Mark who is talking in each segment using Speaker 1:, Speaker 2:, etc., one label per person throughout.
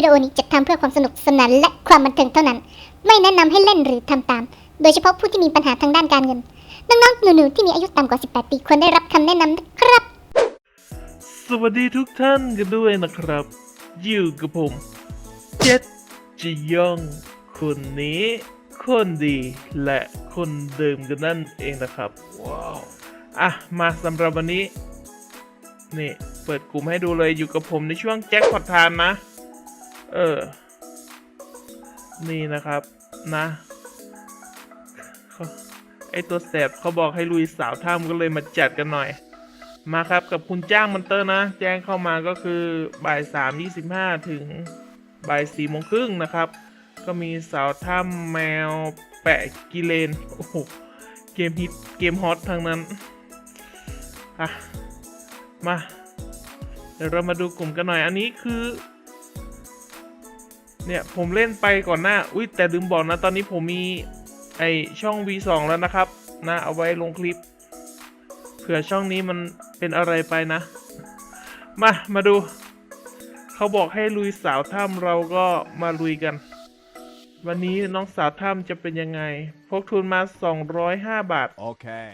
Speaker 1: วิดีโอนี้จัดทำเพื่อความสนุกสนานและความบันเทิงเท่านั้น ไม่แนะนำให้เล่นหรือทำตาม โดยเฉพาะผู้ที่มีปัญหาทางด้านการเงิน น้องๆหนูๆที่มีอายุต่ำกว่า 18 ปีควรได้รับคำแนะนำนะครับ
Speaker 2: สวัสดีทุกท่านกันด้วยนะครับอยู่กับผมเจ็ดจียองคนนี้ คนดีและคนเดิมกันนั่นเองนะครับว้าวอะมาสำหรับวันนี้นี่ เปิดกลุ่มให้ดูเลยอยู่กับผมในช่วงแจ็คพอตไทม์นะ เออ นี่นะครับนะไอตัวแสบเขาบอกให้ลุยสาวถ้ำก็เลยมาจัดกันหน่อย มาครับกับคุณจ้างมันเตอร์นะ แจ้งเข้ามาก็คือบ่ายสามยี่สิบห้าถึงบ่ายสี่โมงครึ่งนะครับ ก็มีสาวถ้ำแมวแปะกิเลน โอ้โห เกมฮิตเกมฮอตทางนั้น อะ มา เดี๋ยวเรามาดูกลุ่มกันหน่อย อันนี้คือ เนี่ยผมเล่นไปก่อนหน้า อุ้ยแต่ลืมบอกนะ ตอนนี้ผมมีไอช่อง V2 แล้วนะครับนะเอาไว้ลงคลิป เผื่อช่องนี้มันเป็นอะไรไปนะ มา มาดู เขาบอกให้ลุยสาวถ้ำเราก็มาลุยกัน วันนี้น้องสาวถ้ำจะเป็นยังไง พกทุนมา 205 บาท
Speaker 3: Okay.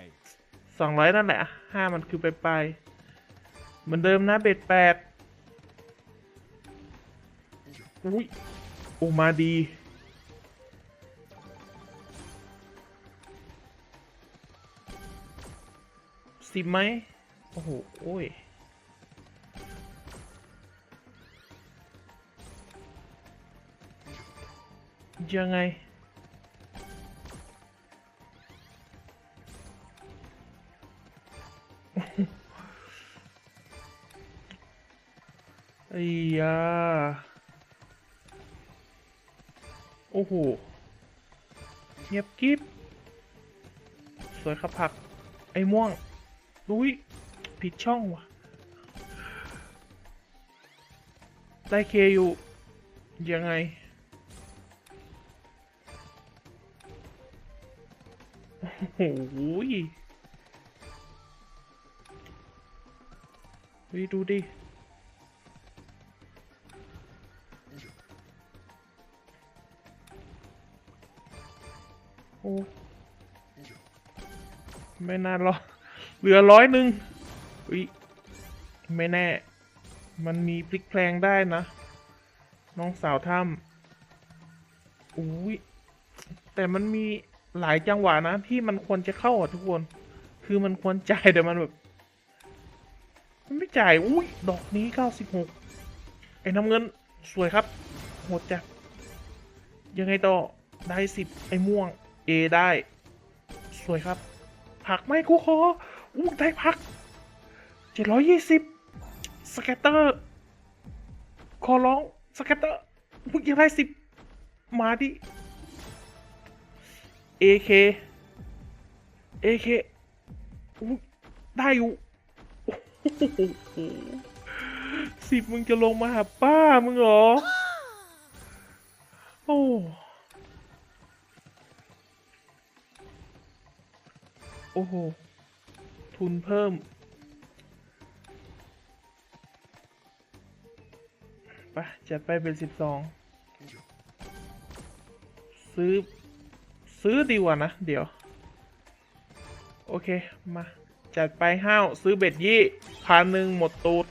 Speaker 2: 200 นั่นแหละห้ามันคือไปไป เหมือนเดิมนะเบ็ดแปดอุ้ย โอมาดีสิบไหมโอ้โห โอ้ย ยังไง ไอ้ยา โอ้โหเงียบกิบสวยครับผัก ไอ้ม่วงดุยผิดช่องว่ะ ได้เคอยู่ ยังไง โอ้โหยเฮ้ยดูดิ อ้ไม่น่ารอเหลือร้อยหนึ่งอุ้ยไม่แน่ มันมีพลิกแพลงได้นะ น้องสาวถ้ำอุ้ยแต่มันมีหลายจังหวะนะ ที่มันควรจะเข้าอะทุกคน คือมันควรจ่ายแต่มันแบบมันไม่จ่าย อุ้ย ดอกนี้เก้าสิบหกไอ้น้ำเงินสวยครับโหดจัดยังไงต่อ ได้สิบไอ้ม่วง A ได้ สวยครับ ผักไม่กูขออู้ได้ผักเจ็ดร้อยยี่สิบสแกตเตอร์ ขอร้อง สแกตเตอร์มึงยังได้สิบมาดิ AK AK อู้ได้อยู่สิบมึงจะลงมาหาป้ามึงเหรอ โอ้โห ทุนเพิ่ม ไปจัดไปเป็นสิบสอง ซื้อ ซื้อดีกว่านะ เดี๋ยว โอเค มา จัดไปห้าว ซื้อเบ็ดยี่พันหนึ่งหมดตูด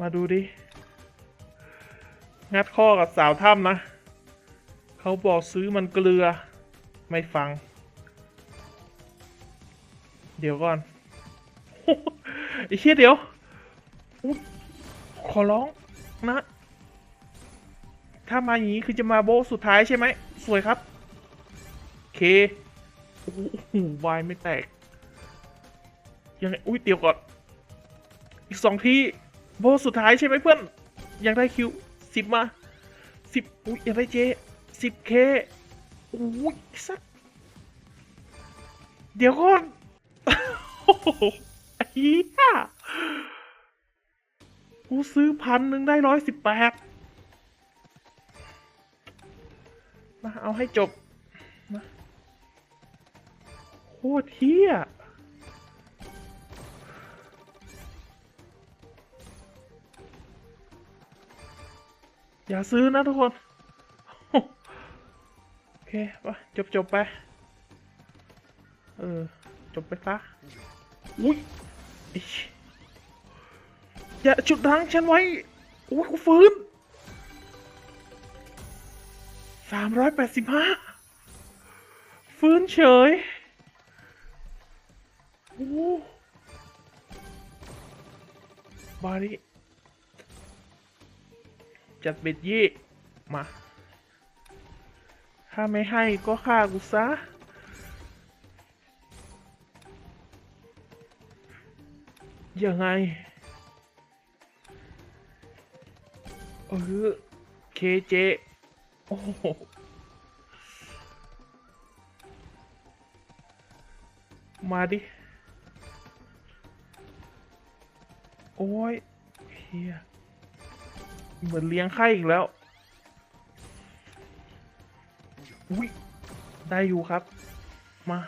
Speaker 2: มาดูดิ งัดข้อกับสาวถ้ำนะ เขาบอกซื้อมันเกลือ ไม่ฟัง เดี๋ยวก่อนไอ้เชี่ยเดี๋ยวอขอร้องนะ ถ้ามาอย่างนี้คือจะมาโบสุดท้ายใช่ไหม สวยครับ เค โอ้โหวายไม่แตก ยังไง อุ้ยเดี๋ยวก่อน อีกสองที โบสุดท้ายใช่ไหมเพื่อน ยังได้คิวสิบมาสิบอุ้ยยังได้เจ 10k อุ้ยสัก เดี๋ยวก่อนไอ้เหี้ยกูซื้อพันหนึ่งได้ร้อยสิบแปดมาเอาให้จบมาโคตรเที่ยอย่าซื้อนะทุกคน เคปะจบจบไป เออ จบไปซะอุ้ยอยอย่าจุดรังฉันไว้อุ้ยกูฟื้นสามร้อยแปดสิบห้าฟื้นเฉย โอ้บาริจัดเบ็ดยี่มา ถ้าไม่ให้ก็ฆ่ากูซะ ยังไง เออ เคเจ โอ้โหมาดิ โอ้ยเฮียเหมือนเลี้ยงไข่อีกแล้ว อุ้ยได้อยู่ครับ มา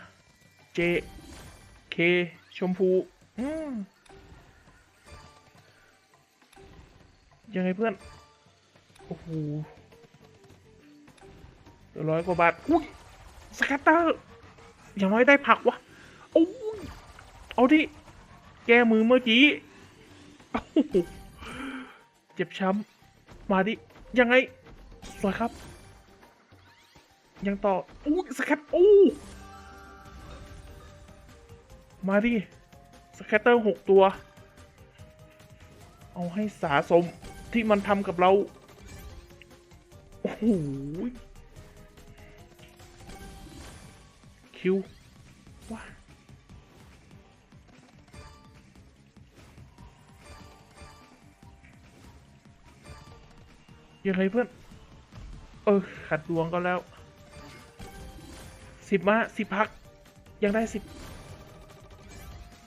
Speaker 2: เจเคชมพู อืมยังไงเพื่อน โอ้โหร้อยกว่าบาท อุ้ยสแกตเตอร์อย่างน้อยได้ผักวะโอ้ยเอาดิ แก้มือเมื่อกี้โอ้โหเจ็บช้ำ มาดิ ยังไง สวยครับ ยังต่ออุ้สแคตโอ้มาดิสแคตเตอร์หกตัว เอาให้สาสมที่มันทำกับเรา โอ้โหคิวว้ายังไงเพื่อน เออ ขัดดวงก็แล้ว สิบมาสิบพัก ยังได้สิบ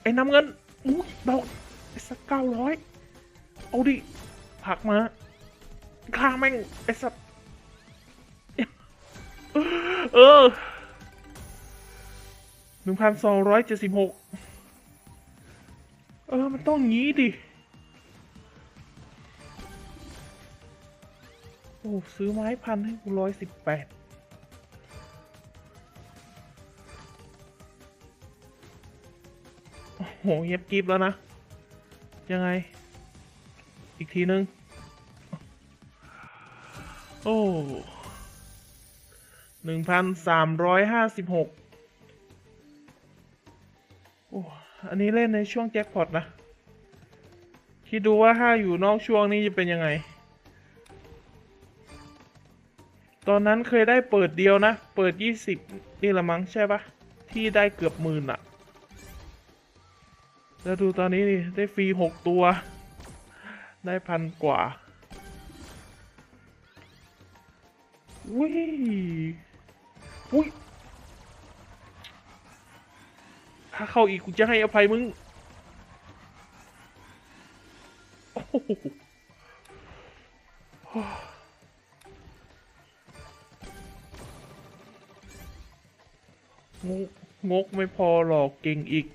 Speaker 2: ไอ้น้ำเงินอุ้ยดอกไอ้สักเก้าร้อยเอาดิผักมาฆ่าแม่งไอ้สัตว์เออหนึ่งพันสองร้อยเจ็ดสิบหกเออ มันต้องงี้ดิ โอ้ ซื้อไม้พันให้กูร้อยสิบแปด โหเงียบกริบแล้วนะ ยังไง อีกทีนึง โอ้หนึ่งพันสามร้อยห้าสิบหกโอ้ อันนี้เล่นในช่วงแจ็คพอตนะ คิดดูว่าถ้าอยู่นอกช่วงนี้จะเป็นยังไง ตอนนั้นเคยได้เปิดเดียวนะ เปิดยี่สิบนี่ละมั้งใช่ปะที่ได้เกือบหมื่นอะ แล้วดูตอนนี้นี่ได้ฟรีหกตัว ได้พันกว่าอุ้ยอุ้ยถ้าเข้าอีกกูจะให้อภัยมึงงกงกไม่พอหรอกเก่งอีก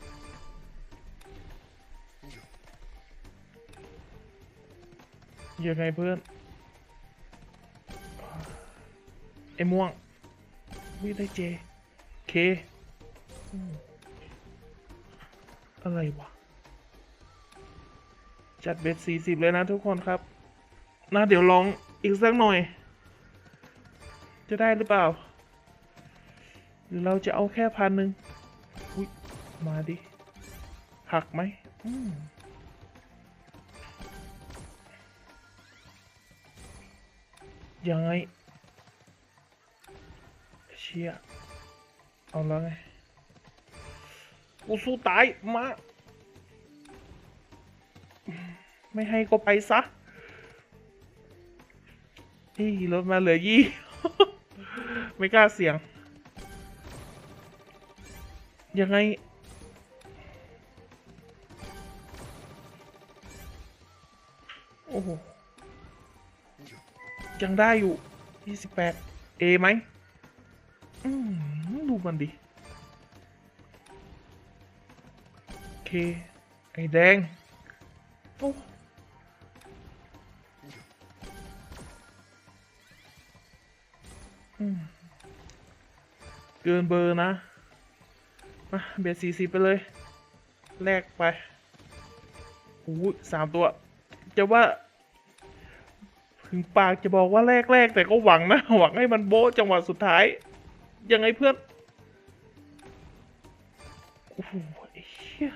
Speaker 2: ยังไงเพื่อนไอ้ม่วงวิได้เจ เค อะไรวะ จัดเบ็ดสี่สิบเลยนะทุกคนครับนะเดี๋ยวลองอีกสักหน่อย จะได้หรือเปล่า หรือเราจะเอาแค่พันหนึ่งมาดิ หักไหมม ยังไง เชี่ยเอาแล้วไงกูสู้ตาย มา ไม่ให้ก็ไปซะนี่รถมาเหลือยี่ ไม่กล้าเสี่ยง ยังไงโอ้โห ยังได้อยู่28 A ไหมอืมดูมันดิ โอเค ไอ้แดงโอ้เกินเบอร์นะ มาเบียดสี่สิบไปเลย แลกไปโอู้สามตัว จะว่า ถึงปากจะบอกว่าแรกๆแต่ก็หวังนะหวังให้มันโบ๊ะจังหวะสุดท้าย ยังไงเพื่อนโอ้โหเหี้ย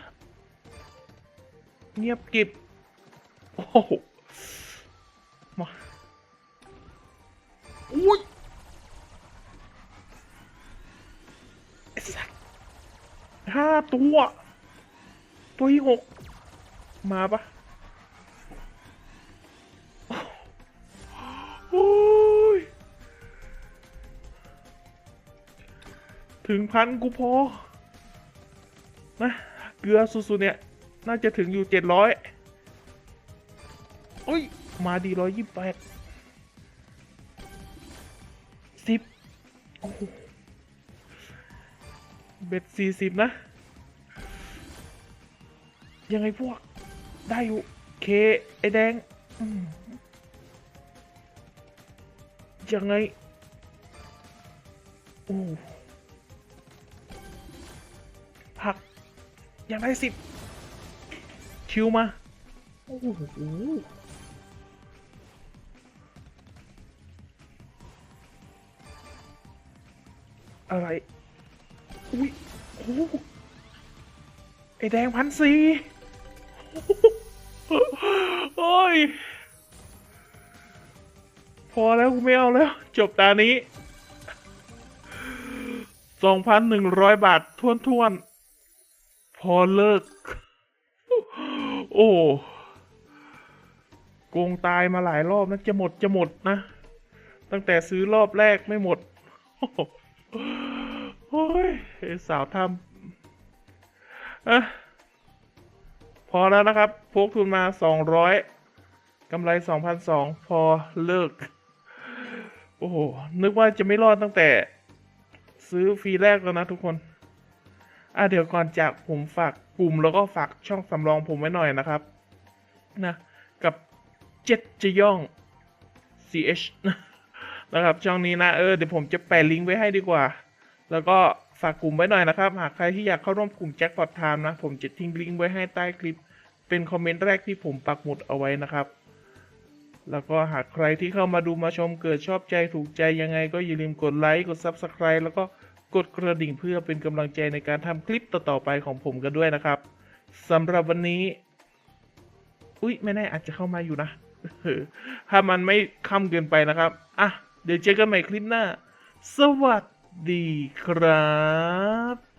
Speaker 2: เงียบกิบโอ้โหมาอุ้ยห้าตัว ตัวที่หกมาปะ ถึงพันกูพอ นะ เกลือสุดๆเนี่ย น่าจะถึงอยู่เจ็ดร้อยโอ้ย มาดีร้อยยี่สิบแปดสิบโอ้โหเบ็ดสี่สิบนะ ยังไงพวก ได้อยู่ เค ไอแดง ยังไง โอ้ ยังได้สิบคิวมา โอ้โหอะไร อุ้ยโอ้โหไอแดงพันสี่โอ้ย พอแล้วกูไม่เอาแล้ว จบตานี้สองพันหนึ่งร้อยบาททวนทวนๆ พอเลิก โอ้โกงตายมาหลายรอบนะจะหมดจะหมดนะ ตั้งแต่ซื้อรอบแรกไม่หมดโอ้ยไอ้สาวทำอะพอแล้วนะครับพกทุนมาสองร้อยกำไรสองพันสองพอเลิก โอ้โห นึกว่าจะไม่รอดตั้งแต่ ซื้อฟรีแรกแล้วนะทุกคน อะเดี๋ยวก่อนจากผมฝากกลุ่มแล้วก็ฝากช่องสำรองผมไว้หน่อยนะครับนะกับเจ็ดจะย่อง ch นะครับช่องนี้นะเออเดี๋ยวผมจะแปะลิงก์ไว้ให้ดีกว่า แล้วก็ฝากกลุ่มไว้หน่อยนะครับ หากใครที่อยากเข้าร่วมกลุ่มแจ็คพอตไทม์นะ ผมจะทิ้งลิงก์ไว้ให้ใต้คลิป เป็นคอมเมนต์แรกที่ผมปักหมุดเอาไว้นะครับ แล้วก็หากใครที่เข้ามาดูมาชมเกิดชอบใจถูกใจยังไง ก็อย่าลืมกดไลค์กด Subscribe แล้วก็ กดกระดิ่งเพื่อเป็นกำลังใจในการทำคลิปต่อๆไปของผมกันด้วยนะครับสำหรับวันนี้ อุ้ยไม่แน่อาจจะเข้ามาอยู่นะ ถ้ามันไม่ค่ำเกินไปนะครับ อะ เดี๋ยวเจอกันใหม่คลิปหน้า สวัสดีครับ